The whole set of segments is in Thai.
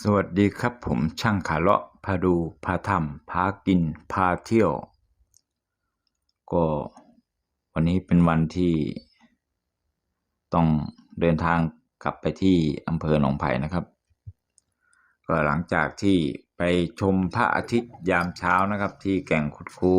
สวัสดีครับผมช่างขาเลาะพาดูพาทำพากินพาเที่ยว ก็วันนี้เป็นวันที่ต้องเดินทางกลับไปที่อำเภอหนองไผ่นะครับ ก็หลังจากที่ไปชมพระอาทิตย์ยามเช้านะครับที่แก่งคุดคู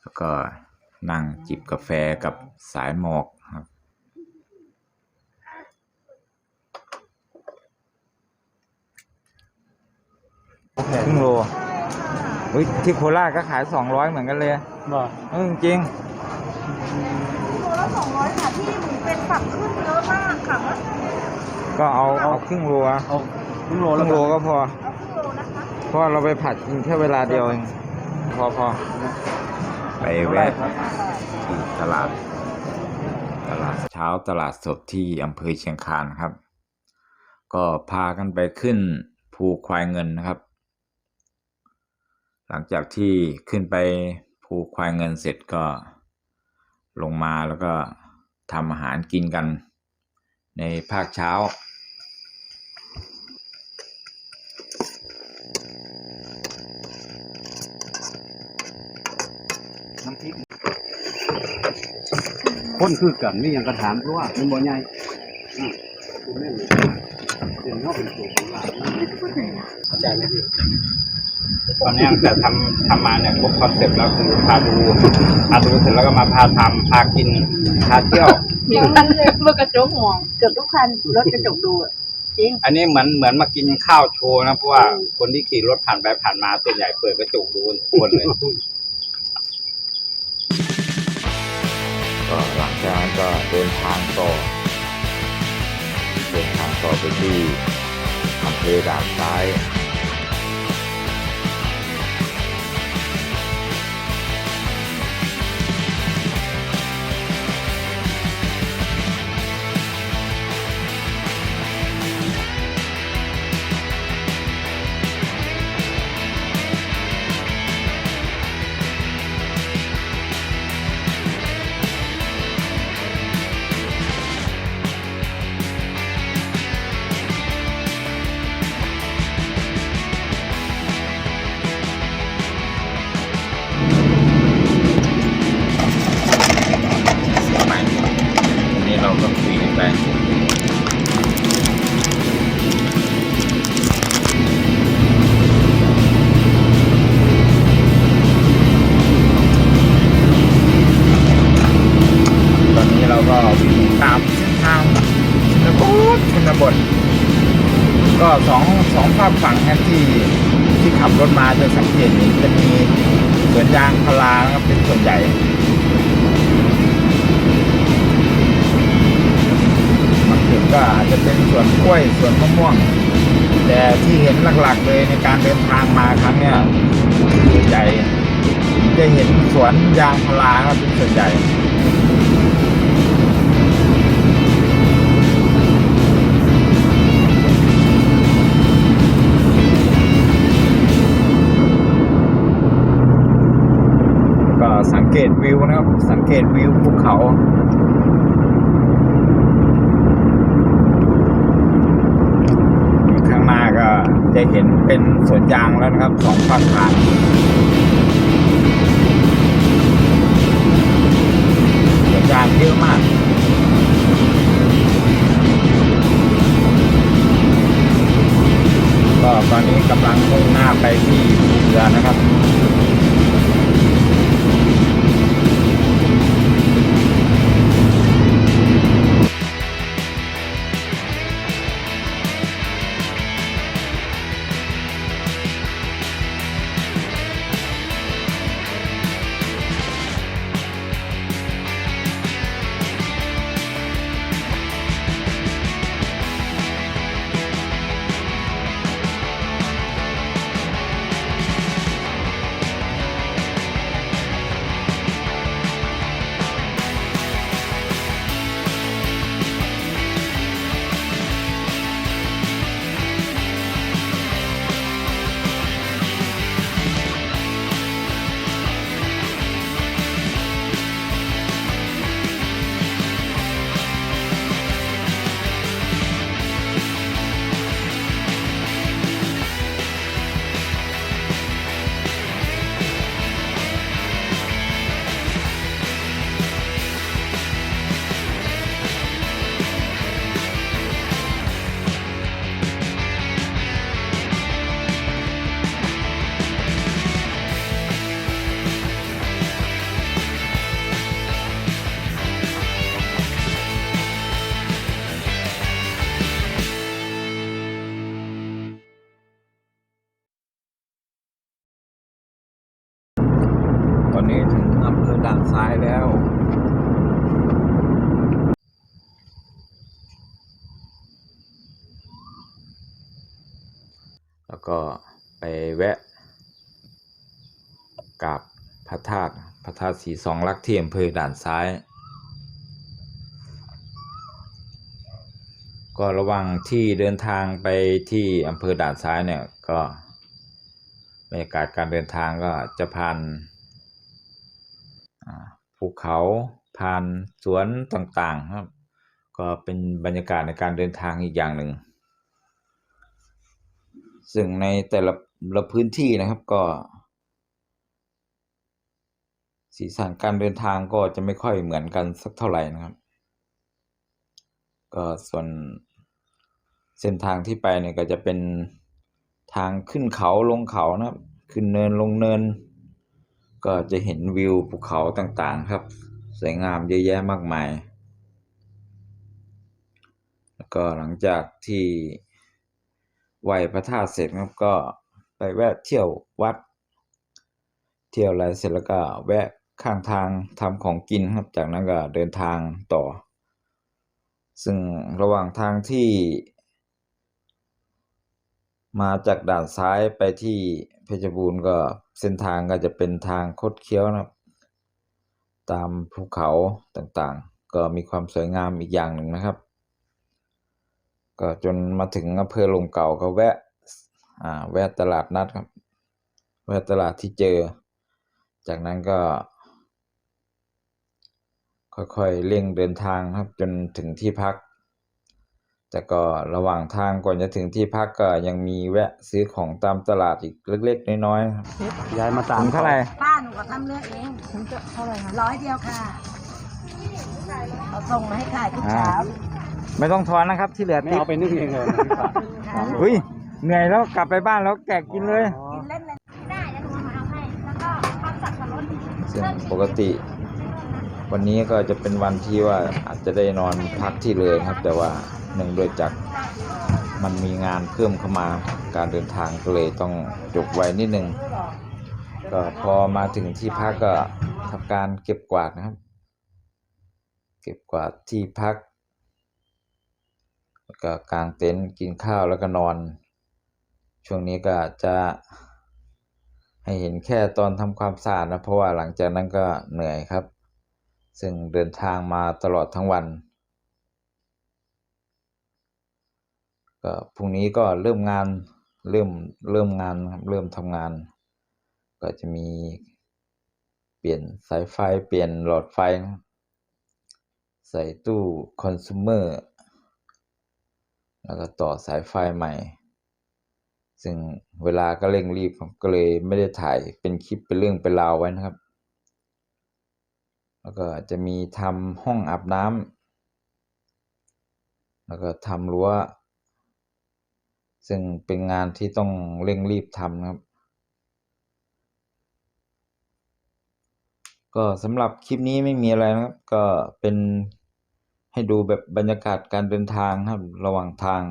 แล้วก็นั่งจิบกาแฟกับสายหมอก ครับครึ่งโลเฮ้ยที่โคราชก็ขายสองร้อยเหมือนกันเลยบ่เออจริงตัวละสองร้อยค่ะพี่หมูเป็นฝักขึ้นเยอะมากค่ะว่าก็เอาเอาครึ่งโลอะเอาครึ่งโลคแล้รึ่วงโลก็พอเอาครึ่งโลนะคะเพราะว่าเราไปผัดกินแค่เวลาเดียวเองพอพอไปแวะที่ตลาด ตลาดเช้าตลาดสดที่อำเภอเชียงคานครับ ก็พากันไปขึ้นภูควายเงินนะครับ หลังจากที่ขึ้นไปภูควายเงินเสร็จก็ลงมาแล้วก็ทำอาหารกินกันในภาคเช้า น้ำพริกคนคือกันนี่ยังกระถามเพราะว่ามันบ่ใหญ่อืมคุณแม่นเป็นนอกเป็นตัวของเราเข้าใจไหมพี่ ตอนนี้จะทำทำมาเนี่ยครบคอนเซ็ปต์แล้วคือพาดูพาดูเสร็จแล้วก็มาพาทำพากินพาเที่ยวมีคันเลยเมื่อกระจกห่วงเกือบทุกคันรถกระจกดูอะจริงอันนี้เหมือนเหมือนมากินข้าวโชว์นะเพราะว่าคนที่ขี่รถผ่านไปผ่านมาส่วนใหญ่เปิดกระจกดูทุกคนเลยก็หลังจากนั้นก็เดินทางต่อเดินทางต่อไปที่อำเภอด่านซ้าย บท ก็สองสองภาพฝั่งนะที่ที่ขับรถมาจะสังเกตเห็นจะมีสวนยางพาราครับเป็นส่วนใหญ่บางจุดก็อาจจะเป็นสวนกล้วยสวนมะม่วง แต่ที่เห็นหลักๆเลยในการเดินทางมาครั้งเนี้ยส่วนใหญ่จะเห็นสวนยางพาราครับเป็นส่วนใหญ่ เกตวิวนะครับ สังเกตวิวภูเขาข้างหน้าก็จะเห็นเป็นสวนยางแล้วนะครับสองฝั่งทางายแล้ว แล้วก็ไปแวะกับพระธาตุพระธาตุสีสองลักที่อำเภอด่านซ้าย ก็ระวังที่เดินทางไปที่อำเภอด่านซ้ายเนี่ยก็บรรยากาศการเดินทางก็จะผ่าน ภูเขาผ่านสวนต่างๆครับ ก็เป็นบรรยากาศในการเดินทางอีกอย่างหนึ่ง ซึ่งในแต่ละละพื้นที่นะครับก็ สีสันการเดินทางก็จะไม่ค่อยเหมือนกันสักเท่าไหร่นะครับ ก็ส่วนเส้นทางที่ไปเนี่ยก็จะเป็นทางขึ้นเขาลงเขานะครับ ขึ้นเนินลงเนิน ก็จะเห็นวิวภูเขาต่างๆครับ สวยงามเยอะแยะมากมาย แล้วก็หลังจากที่ไหวพระธาตุเสร็จครับก็ไปแวะเที่ยววัด เที่ยวอะไรเสร็จแล้วก็แวะข้างทางทำของกินครับจากนั้นก็เดินทางต่อ ซึ่งระหว่างทางที่ มาจากด่านซ้ายไปที่เพชรบูรณ์ก็เส้นทางก็จะเป็นทางคดเคี้ยวนะครับ ตามภูเขาต่างๆ ก็มีความสวยงามอีกอย่างหนึ่งนะครับ ก็จนมาถึงอำเภอลมเก่าก็แวะอ่าแวะตลาดนัดครับ แวะตลาดที่เจอ จากนั้นก็ ค่อยๆเร่งเดินทางครับจนถึงที่พัก แต่ก็ระหว่างทางก่อนจะถึงที่พักก็ยังมีแวะซื้อของตามตลาดอีกเล็กๆน้อยๆครับยายมาตามถุงเท่าไหร่ป้าหนูก็ทำเลือกเองถึงจะเท่าไหร่คะร้อยเดียวค่ะเอาส่งมาให้ขายทุกเช้าไม่ต้องทอนนะครับที่เหลือไม่ติ๊กเอาไปนึ่งเองเลยนะพี่ฝากค่ะอุ้ยเหนื่อยแล้วกลับไปบ้านแล้วแกะกินเลยอ๋อกินเล่นเลยได้แล้วหนูมาเอาให้ แล้วก็ความสับปะรดซึ่งปกติ วันนี้ก็จะเป็นวันที่ว่าอาจจะได้นอนพักที่เลยครับ แต่ว่า เนื่องด้วยจากมันมีงานเพิ่มเข้ามาการเดินทางก็เลยต้องจบไว้นิดนึงก็พอมาถึงที่พักก็ทำการเก็บกวาดนะครับ เก็บกวาดที่พักก็กางเต็นท์กินข้าวแล้วก็นอน ช่วงนี้ก็จะให้เห็นแค่ตอนทำความสะอาดนะเพราะว่าหลังจากนั้นก็เหนื่อยครับ ซึ่งเดินทางมาตลอดทั้งวัน ก็พรุ่งนี้ก็เริ่มงานเริ่มเริ่มงานครับเริ่มทำงาน ก็จะมีเปลี่ยนสายไฟเปลี่ยนหลอดไฟนะใส่ตู้คอน sumer แล้วก็ต่อสายไฟใหม่ ซึ่งเวลาก็เร่งรีบก็เลยไม่ได้ถ่ายเป็นคลิปเป็นเรื่องเป็นราวไว้นะครับ แล้วก็จะมีทำห้องอาบน้ำแล้วก็ทำรั้ว ซึ่งเป็นงานที่ต้องเร่งรีบทำนะครับ ก็สำหรับคลิปนี้ไม่มีอะไรนะครับ ก็เป็นให้ดูแบบบรรยากาศการเดินทางครับระหว่างทาง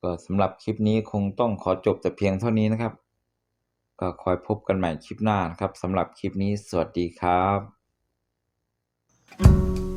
ก็สำหรับคลิปนี้คงต้องขอจบแต่เพียงเท่านี้นะครับ ก็คอยพบกันใหม่คลิปหน้านะครับสำหรับคลิปนี้สวัสดีครับ